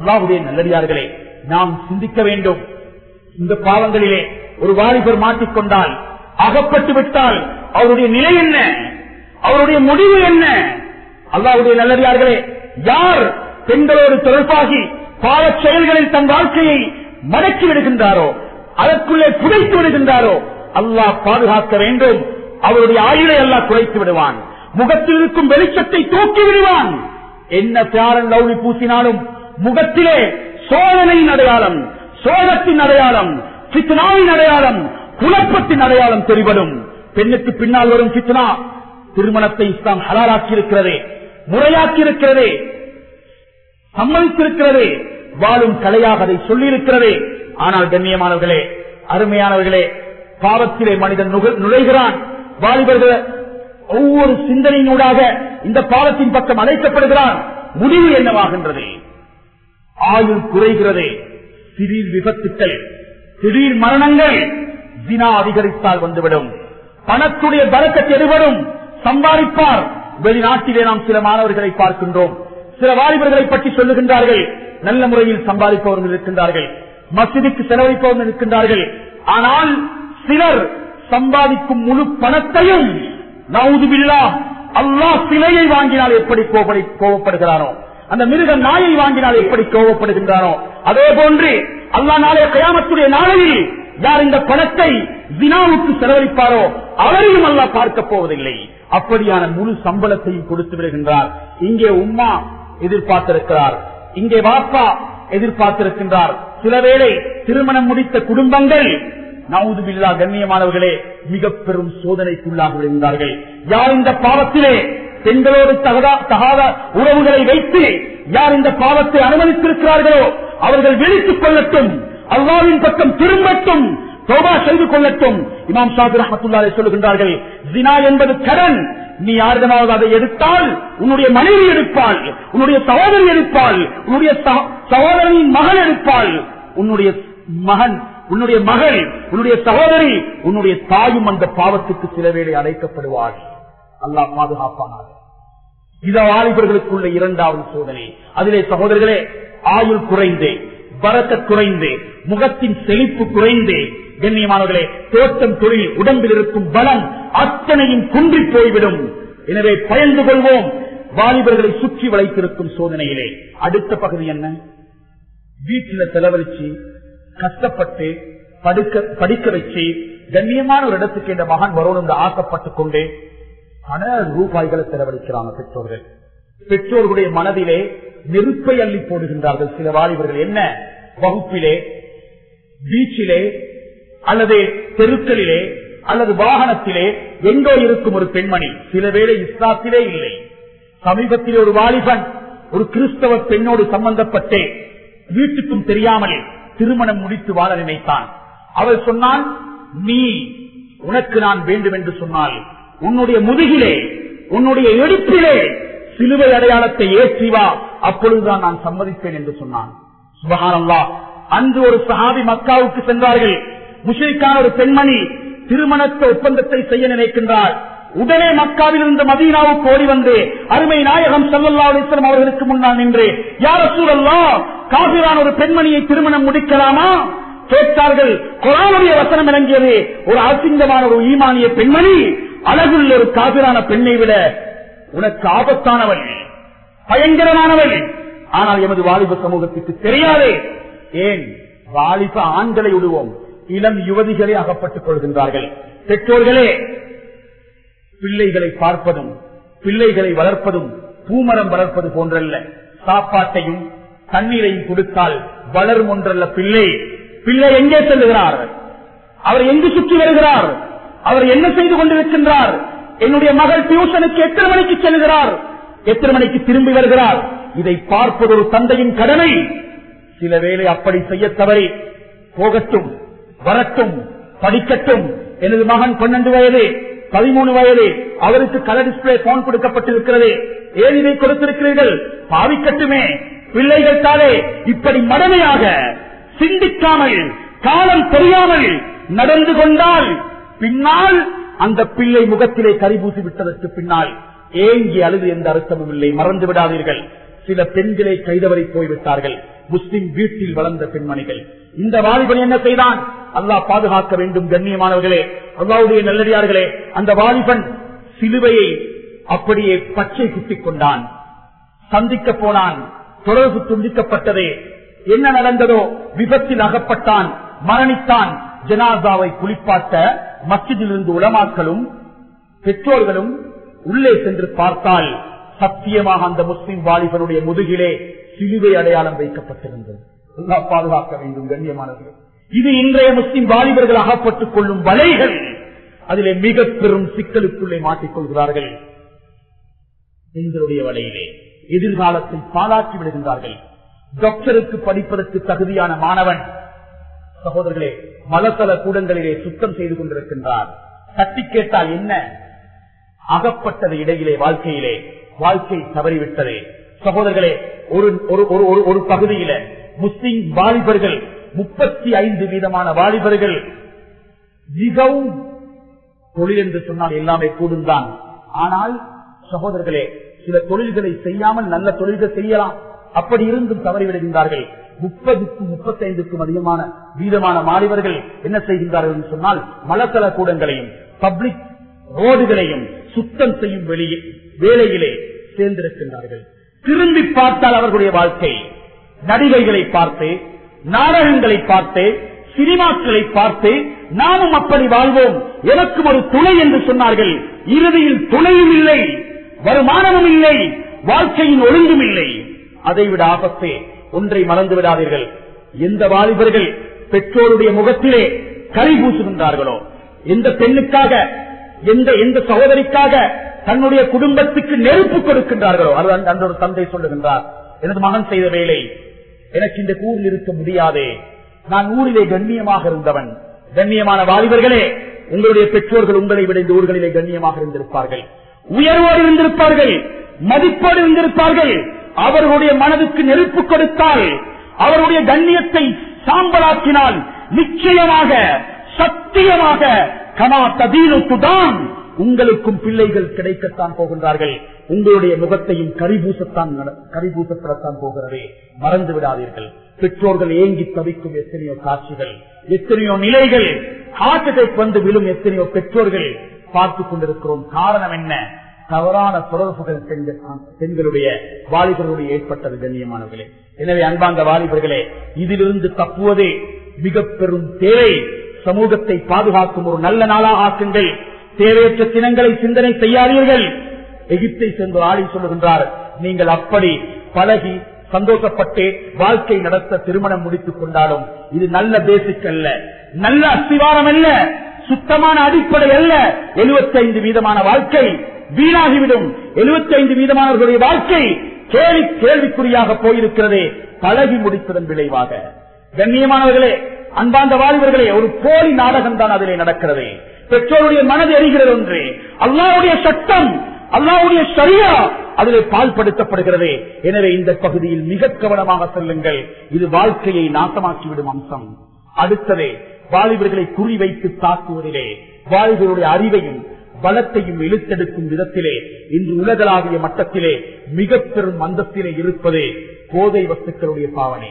அல்லாவுடைய நல்லடியார்களே நாம் சிந்திக்க வேண்டும். இந்த பாவங்களிலே ஒரு வாலிபர் மாட்டிக்கொண்டால் அகப்பட்டு விட்டால் அவருடைய நிலை என்ன? அவருடைய முடிவு என்ன? அல்லாவுடைய நல்லடியார்களே யார் பெண்களோடு தொடர்பாகி பாவச் செயல்களில் தன் வாழ்க்கையை மடக்கி விடுகின்றாரோ அதற்குள்ளே புதைத்து விடுகின்றாரோ அல்லாஹ் பாதுகாக்க வேண்டும். அவருடைய ஆயுளை அல்லாஹ் குறைத்து விடுவான். முகத்தில் இருக்கும் வெளிச்சத்தை தூக்கி விடுவான். என்ன பியாரன் லவுளி பூசினாலும் முகத்திலே சோதனையின் அடையாளம் சோகத்தின் அடையாளம் சித்னாவின் அடையாளம் குழப்பத்தின் அடையாளம் தெரிவடும் பெண்ணுக்கு பின்னால் வரும் சித்னா திருமணத்தை இஸ்லாம் ஹலாலாக்கி இருக்கிறதே முறையாக்கி இருக்கிறதே சம்மதித்திருக்கிறதே வாழும் கலையாக அதை சொல்லியிருக்கிறதே. ஆனால் கண்ணியமானவர்களே அருமையானவர்களே பாவத்திலே மனிதன் நுழைகிறான். வாலிபர்கள் ஒவ்வொரு சிந்தனையினூடாக இந்த பாவத்தின் பக்கம் அழைக்கப்படுகிறான். முடிவு என்னவாகின்றது? ஆயுள் குறைகிறதே. திடீர் விபத்துக்கள் திடீர் மரணங்கள் தினா அதிகரித்தால் வந்துவிடும். பணத்துடைய பலக்கத் எடுபடும் சம்பாதிப்பார். வெளிநாட்டிலே நாம் சில மாணவர்களை பார்க்கின்றோம். சில வாலிபர்களை பற்றி சொல்லுகின்றார்கள். நல்ல முறையில் சம்பாதிப்பவர்கள் இருக்கின்றார்கள். மசிதிக்கு செலவழிப்பவர்கள் இருக்கின்றார்கள். ஆனால் சிலர் சம்பாதிக்கும் முழு பணத்தையும் நவுதுபில்லா அல்லாஹ் சிலையை வாங்கினால் எப்படி கோபடி- கோபப்படுகிறானோ? அந்த மிருக நாயை வாங்கினால் எப்படி கோபப்படுகின்றானோ? அதே போன்று அல்லா நாளைய கயாமத்துடைய நாளையில் யார் இந்த பணத்தை வினாவுக்கு செலவழிப்பாரோ அவரையும் அல்லா பார்க்க போவதில்லை. அப்படியான முழு சம்பளத்தையும் கொடுத்து விடுகின்றார். இங்கே உம்மா எதிர்பார்த்திருக்கிறார். இங்கே வாப்பா எதிர்பார்த்திருக்கின்றார். சில வேளை திருமணம் முடித்த குடும்பங்கள் நவுதுபில்லா கண்ணியமானவர்களே மிக பெரும் சோதனைக்குள்ளாக விழுந்தார்கள் யார் இந்த பாவத்திலே பெண்களோடு தகதா- தகாத உறவுகளை வைத்து யார் இந்த பாவத்தை அனுமதித்திருக்கிறார்களோ அவர்கள் விழித்துக் கொள்ளட்டும் அல்லாவின் பக்கம் திரும்பட்டும் தோபா செய்து கொள்ளட்டும். இமாம் ஷாபி ரஹமத்துல்லாரை சொல்லுகின்றார்கள் ஜினா என்பது கடன். நீ யாரிடமாவது அதை எடுத்தால் உன்னுடைய மனைவி எடுப்பாள் உன்னுடைய சகோதரி எடுப்பாள் உன்னுடைய சக- சகோதரியின் மகன் எடுப்பாள். உன்னுடைய மகன் உன்னுடைய மகள் உன்னுடைய சகோதரி உன்னுடைய தாயும் அந்த பாவத்துக்கு சில வேளை அழைக்கப்படுவாள். அல்லாஹ் பாதுகாப்பானார் இத வாலிபர்களுக்குள்ள இரண்டாவது சோதனை. அதிலே சகோதரர்களே ஆயுள் குறைந்து பரக்க குறைந்து முகத்தின் செழிப்பு குறைந்து. கண்ணியமானவர்களே தோட்டம் தொழில் உடம்பில் இருக்கும் பலம் அத்தனையும் குன்றி போய்விடும். எனவே பயந்து கொள்வோம். வாலிபர்களை சுற்றி வளைத்திருக்கும் சோதனையிலே. அடுத்த பகுதி என்ன? வீட்டில செலவழிச்சு கஷ்டப்பட்டு படுக்க படிக்க வச்சு கண்ணியமான ஒரு இடத்துக்கு இந்த மகன் வரணும் என்று ஆசைப்பட்டுக் கொண்டு பல ரூபாய்களை செலவழிக்கிறாங்க பெற்றோர்கள். பெற்றோர்களுடைய மனதிலே நெருப்பை அள்ளி போடுகின்றார்கள். சில வாலிபர்கள் என்ன? வகுப்பிலே பீச்சிலே அல்லது தெருக்களிலே அல்லது வாகனத்திலே எங்கோ இருக்கும் ஒரு பெண்மணி. சில வேளை இஸ்லாத்திலே இல்லை. சமீபத்திலே ஒரு வாலிபன் ஒரு கிறிஸ்தவ பெண்ணோடு சம்பந்தப்பட்டே வீட்டுக்கும் தெரியாமலே திருமணம் முடித்து வாழ நினைத்தான். அவள் சொன்னான் நீ உனக்கு நான் வேண்டும் என்று சொன்னால் உன்னுடைய முதுகிலே உன்னுடைய எடுப்பிலே சிலுவை அடையாளத்தை ஏற்றி வா. அப்பொழுதுதான் நான் சம்மதிப்பேன் என்று சொன்னான். சுபகானல்லா. அன்று ஒரு சஹாபி மக்காவுக்கு சென்றார்கள். முஷரிக்கான ஒரு பெண்மணி திருமணத்தை ஒப்பந்தத்தை செய்ய நினைக்கின்றார். உடனே மக்காவில் இருந்து மதீனாவுக்கு ஓடி வந்து அருமை நாயகம் சல்லல்லா அவர்களுக்கு முன்னால் நின்று யார சூழல்லா காபிரான் ஒரு பெண்மணியை திருமணம் முடிக்கலாமா? கேட்டார்கள். குரானுடைய வசனம் இறங்கியது ஒரு அசிங்கமான ஒரு ஈமானிய பெண்மணி அழகுள்ள ஒரு காதலான பெண்ணை விட உனக்கு ஆபத்தானவள் பயங்கரமானவள். ஆனால் எமது வாலிப சமூகத்திற்கு தெரியாதே. ஏன்? வாலிப ஆண்களை விடுவோம் இளம் யுவதிகளே அகப்பட்டுக் கொள்கின்றார்கள். பெற்றோர்களே பிள்ளைகளை பார்ப்பதும் பிள்ளைகளை வளர்ப்பதும் பூமரம் வளர்ப்பது போன்றல்ல. சாப்பாட்டையும் தண்ணீரையும் கொடுத்தால் வளரும் ஒன்றல்ல பிள்ளை. பிள்ளை எங்கே செல்லுகிறார்? அவர் எங்கு சுற்றி வருகிறார்? அவர் என்ன செய்து கொண்டிருக்கின்றார் என்னுடைய மகள் டியூஷனுக்கு எத்தனை மணிக்கு செல்கிறார்? எத்தனை மணிக்கு திரும்பி வருகிறார்? இதை பார்ப்பது ஒரு தந்தையின் கடமை. சில வேளை அப்படி செய்ய தவறி போகட்டும் வரட்டும் படிக்கட்டும். எனது மகன் பன்னெண்டு வயது பதிமூணு வயது அவருக்கு கலர் டிஸ்பிளே போன் கொடுக்கப்பட்டிருக்கிறது. ஏன் இதை கொடுத்திருக்கிறீர்கள் பாவிக்கட்டுமே. பிள்ளைகள் தானே இப்படி மடமையாக சிந்திக்காமல் காலம் தெரியாமல் நடந்து கொண்டால் பின்னால் அந்த பிள்ளை முகத்திலே கரிபூசி விட்டதற்கு பின்னால் ஏங்கி அழுது எந்த அர்த்தமும் இல்லை. மறந்து விடாதீர்கள். சில பெண்களை கைதவரை போய்விட்டார்கள். முஸ்லிம் வீட்டில் வளர்ந்த பெண்மணிகள். இந்த வாலிபன் என்ன செய்தான்? அல்லாஹ் பாதுகாக்க வேண்டும் கண்ணியமானவர்களே. அல்லாவுடைய நல்லடியார்களே அந்த வாலிபன் சிலுவையை அப்படியே பச்சை குத்திக் கொண்டான். சந்திக்க போனான். தொடர்பு துண்டிக்கப்பட்டதே. என்ன நடந்ததோ? விபத்தில் அகப்பட்டான். மரணித்தான். ஜனாதாவை குளிப்பாட்ட மஸ்ஜிதிலிருந்து உலமாக்களும் பெற்றோர்களும் உள்ளே சென்று பார்த்தால் சத்தியமாக அந்த முஸ்லிம் வாலிபனுடைய முதுகிலே சிலுவை அடையாளம் வைக்கப்பட்டிருந்தது. பாதுகாக்க வேண்டும் கண்ணியமானவர்கள். இது இன்றைய முஸ்லிம் வாலிபர்கள் அகப்பட்டுக் கொள்ளும் வலைகள். அதிலே மிக பெரும் சிக்கலுக்குள்ளே மாட்டிக்கொள்கிறார்கள் எங்களுடைய வலையிலே எதிர்காலத்தை பாலாக்கி விடுகின்றார்கள். டாக்டருக்கு படிப்பதற்கு தகுதியான மாணவன். சகோதரர்களே மலத்தள கூடங்களிலே சுத்தம் செய்து கொண்டிருக்கின்றார். தட்டி கேட்டால் என்ன? அகப்பட்டது இடையிலே வாழ்க்கையிலே. வாழ்க்கை தவறிவிட்டது. சகோதரர்களே ஒரு ஒரு- ஒரு- ஒரு- ஒரு பகுதியில முஸ்லிம் வாலிபர்கள் முப்பத்தி ஐந்து வீதமான வாலிபர்கள் மிகவும் தொழில் என்று சொன்னால் எல்லாமே கூடும் தான் ஆனால் சகோதரர்களே சில தொழில்களை செய்யாமல் நல்ல தொழில்கள் செய்யலாம். அப்படி இருந்தும் தவறிவிடுகின்றார்கள். முப்பதுக்கும் முப்பத்தைந்துக்கும் அதிகமான வீதமான மாணவர்கள் என்ன செய்கின்றார்கள் என்று சொன்னால் மலத்தள கூடங்களையும் பப்ளிக் ரோடுகளையும் சுத்தம் செய்யும் வெளியே வேலையிலே சேர்ந்திருக்கின்றார்கள். திரும்பி பார்த்தால் அவர்களுடைய வாழ்க்கை நடிகைகளை பார்த்து நாடகங்களை பார்த்து சினிமாக்களை பார்த்து நாமும் அப்படி வாழ்வோம் எனக்கும் ஒரு துணை என்று சொன்னார்கள். இறுதியில் துணையும் இல்லை வருமானமும் இல்லை வாழ்க்கையின் ஒழுங்கும் இல்லை. அதைவிட ஆபத்தே ஒன்றை மறந்து விடாதீர்கள். எந்த வாலிபர்கள் பெற்றோருடைய முகத்திலே கரை பூசுகின்றார்களோ எந்த பெண்ணுக்காக எந்த எந்த சகோதரிக்காக தன்னுடைய குடும்பத்துக்கு நெருப்பு கொடுக்கின்றார்களோ அது அந்த- ஒரு தந்தை சொல்லுகின்றார் எனது மகன் செய்த வேலை எனக்கு இந்த ஊரில் இருக்க முடியாதே. நான் ஊரிலே கண்ணியமாக இருந்தவன். கண்ணியமான வாலிபர்களே உங்களுடைய பெற்றோர்கள் உங்களை விட இந்த ஊர்களிலே கண்ணியமாக இருந்திருப்பார்கள். உயர்வோடு இருந்திருப்பார்கள். மதிப்போடு இருந்திருப்பார்கள். அவர்களுடைய மனதுக்கு நெருப்பு கொடுத்தால் அவருடைய கண்ணியத்தை சாம்பலாக்கினால் நிச்சயமாக சத்தியமாக கமா ததீனுக்குதான் உங்களுக்கும் பிள்ளைகள் கிடைக்கத்தான் போகின்றார்கள். உங்களுடைய முகத்தையும் கரிபூசத்தான் கரிபூசப்படத்தான் போகிறது. மறந்து விடாதீர்கள். பெற்றோர்கள் ஏங்கி தவிக்கும் எத்தனையோ காட்சிகள் எத்தனையோ நிலைகள் ஹார்ட் அட்டாக் வந்து விழும் எத்தனையோ பெற்றோர்கள் பார்த்துக் கொண்டிருக்கிறோம். காரணம் என்ன? தவறான தொடர்புகள் பெண்களுடைய வாலிபர்களுடைய ஏற்பட்டது கண்ணியமானவர்களே. எனவே அன்பாந்த வாலிபர்களே இதிலிருந்து தப்புவதே மிக பெரும் தேவை. சமூகத்தை பாதுகாக்கும் ஒரு நல்ல நாளாக ஆக்குங்கள். தேவையற்ற தினங்களை சிந்தனை செய்யாதீர்கள். எகிப்தை சென்று ஆடி சொல்லுகின்றார் நீங்கள் அப்படி பழகி சந்தோஷப்பட்டு வாழ்க்கை நடத்த திருமணம் முடித்துக் கொண்டாலும் இது நல்ல பேசிக் அல்ல. நல்ல அஸ்திவாரம் அல்ல. சுத்தமான அடிப்படை அல்ல. 75 வீதமான வாழ்க்கை வீணாகிவிடும். 75 வீதமானவர்களுடைய வாழ்க்கை கேள்வி கேள்விக்குறியாக போயிருக்கிறது. பழகி முடித்ததன் விளைவாக. கண்ணியமானவர்களே அன்பாந்த வாழ்வர்களே ஒரு போலி நாடகம் தான் அதிலே நடக்கிறது. பெற்றோருடைய மனது எரிகிறது ஒன்று. அல்லாவுடைய சட்டம் அல்லாவுடைய சரியா அதிலே பால்படுத்தப்படுகிறது. எனவே இந்த பகுதியில் மிக கவனமாக செல்லுங்கள். இது வாழ்க்கையை நாசமாக்கிவிடும் அம்சம். அடுத்ததே வாலிபர்களை குறிவைத்து தாக்குவதிலே. வாலிபருடைய அறிவையும் பலத்தையும் இழுத்தெடுக்கும் விதத்திலே இன்று உலகளாவிய மட்டத்திலே மிக பெரும் அந்தத்திலே இருப்பதே போதை வஸ்துக்களுடைய பாவனை.